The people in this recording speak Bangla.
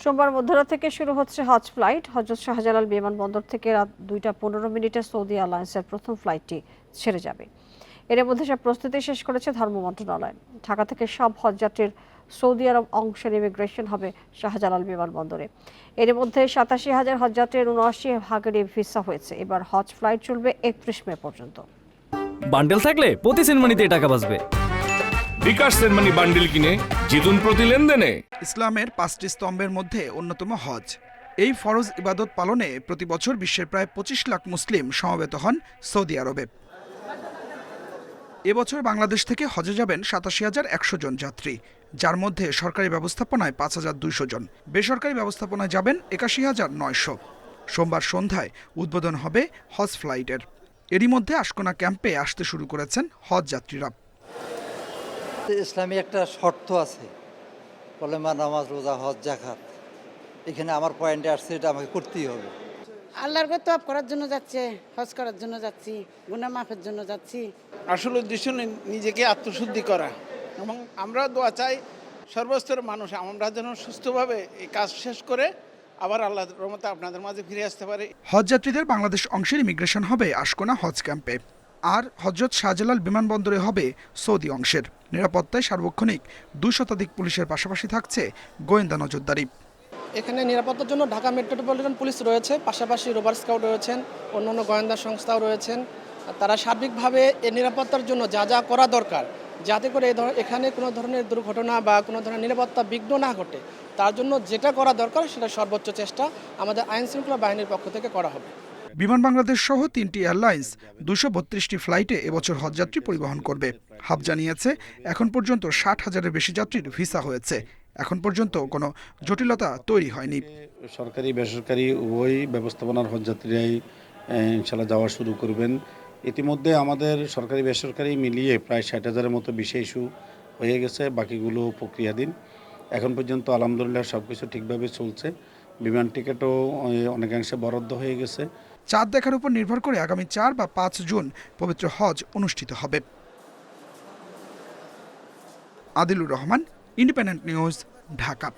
সোমবার মধ্যরাত থেকে শুরু হচ্ছে হজ ফ্লাইট। হজরত শাহজালাল বিমানবন্দর থেকে রাত দুইটা পনেরো মিনিটে সৌদি এয়ারলাইন্সের প্রথম ফ্লাইটটি ছেড়ে যাবে। এর মধ্যে সব প্রস্তুতি শেষ করেছে ধর্ম মন্ত্রণালয়। ঢাকা থেকে সব হজযাত্রীর সৌদি আরব অংশের ইমিগ্রেশন হবে শাহজালাল বিমানবন্দরে। এর মধ্যে সাতাশি হাজার হজযাত্রীর উনআশি ভাগের ভিসা হয়েছে। এবার হজ ফ্লাইট চলবে একত্রিশ মে পর্যন্ত। বান্ডেল থাকলে প্রতি সেনমানিতে টাকা বাঁচবে। বিকাশ সেনমানি বান্ডিল কিনে জিতুন প্রতি লেনদেনে। ইসলামের পাঁচটি স্তম্ভের মধ্যে অন্যতম হজ। এই ফরজ ইবাদত পালনে প্রতি বছর বিশ্বের প্রায় পঁচিশ লাখ মুসলিম সমবেত হন সৌদি আরবে। এবছর বাংলাদেশ থেকে হজে যাবেন সাতাশি হাজার একশো জন যাত্রী, যার মধ্যে সরকারি ব্যবস্থাপনায় পাঁচ হাজার দুইশো জন। বেসরকারি ব্যবস্থাপনায় যাবেন একাশি হাজার নয়শো। সোমবার সন্ধ্যায় উদ্বোধন হবে হজ ফ্লাইটের। এরই মধ্যে আশকোনা ক্যাম্পে আসতে শুরু করেছেন হজ যাত্রীরা। ইসলামী একটা শর্ত আছে। কলেমা নামাজ রোজা হজ জাকাত এখানে আমার পয়েন্টে আসছে এটা আমাকে করতেই হবে। আল্লাহর তপ করার জন্য যাচ্ছে হজ করার জন্য যাচ্ছি গুনা মাফের জন্য যাচ্ছি। আসল উদ্দেশ্য নিজেকে আত্মশুদ্ধি করা। এবং আমরা দোয়া চাই সর্বস্তরের মানুষ আমরা যেন সুস্থভাবে এই কাজ শেষ করে আবার আল্লাহ রহমতে আপনাদের মাঝে ফিরে আসতে পারে। হজযাত্রীদের বাংলাদেশ অংশের ইমিগ্রেশন হবে আশকোনা হজ ক্যাম্পে। আর হজরত শাহজালাল বিমানবন্দরে হবে সৌদি অংশের। নিরাপত্তায় সার্বক্ষণিক দুই শতাধিক পুলিশের পাশাপাশি থাকছে গোয়েন্দা নজরদারি। এখানে নিরাপত্তার জন্য ঢাকা মেট্রোপলিটন পুলিশ রয়েছে, পাশাপাশি রোবার স্কাউট রয়েছেন, অন্যান্য গোয়েন্দা সংস্থাও রয়েছেন। তারা সার্বিকভাবে এই নিরাপত্তার জন্য যা যা করা দরকার, যাতে করে এখানে কোনো ধরনের দুর্ঘটনা বা কোনো ধরনের নিরাপত্তা বিঘ্ন না ঘটে, তার জন্য যেটা করা দরকার সেটা সর্বোচ্চ চেষ্টা আমাদের আইন শৃঙ্খলা বাহিনীর পক্ষ থেকে করা হবে। বিমান বাংলাদেশ সহ তিনটি এয়ারলাইন্স দুশো বত্রিশটি ফ্লাইটে এবছর হজযাত্রী পরিবহন করবে। হাব জানিয়েছে, এখন পর্যন্ত ষাট হাজারের বেশি যাত্রীর ভিসা হয়েছে। এখন পর্যন্ত কোনো জটিলতা তৈরি হয়নি। সরকারি, বেসরকারি উভয় ব্যবস্থাপনার হজযাত্রীরাই ইনশাল্লাহ যাওয়া শুরু করবেন। ইতিমধ্যে আমাদের সরকারি, বেসরকারি মিলিয়ে প্রায় ষাট হাজারের মতো বিষয় ইস্যু হয়ে গেছে বাকিগুলো প্রক্রিয়াধীন। এখন পর্যন্ত আলহামদুলিল্লাহ সব কিছু ঠিকভাবে চলছে। বিমান টিকিটও অনেকাংশে বরাদ্দ হয়ে গেছে। চাঁদ দেখার উপর নির্ভর করে আগামী চার বা পাঁচ জুন পবিত্র হজ অনুষ্ঠিত হবে। Adilur Rahman independent news Dhaka.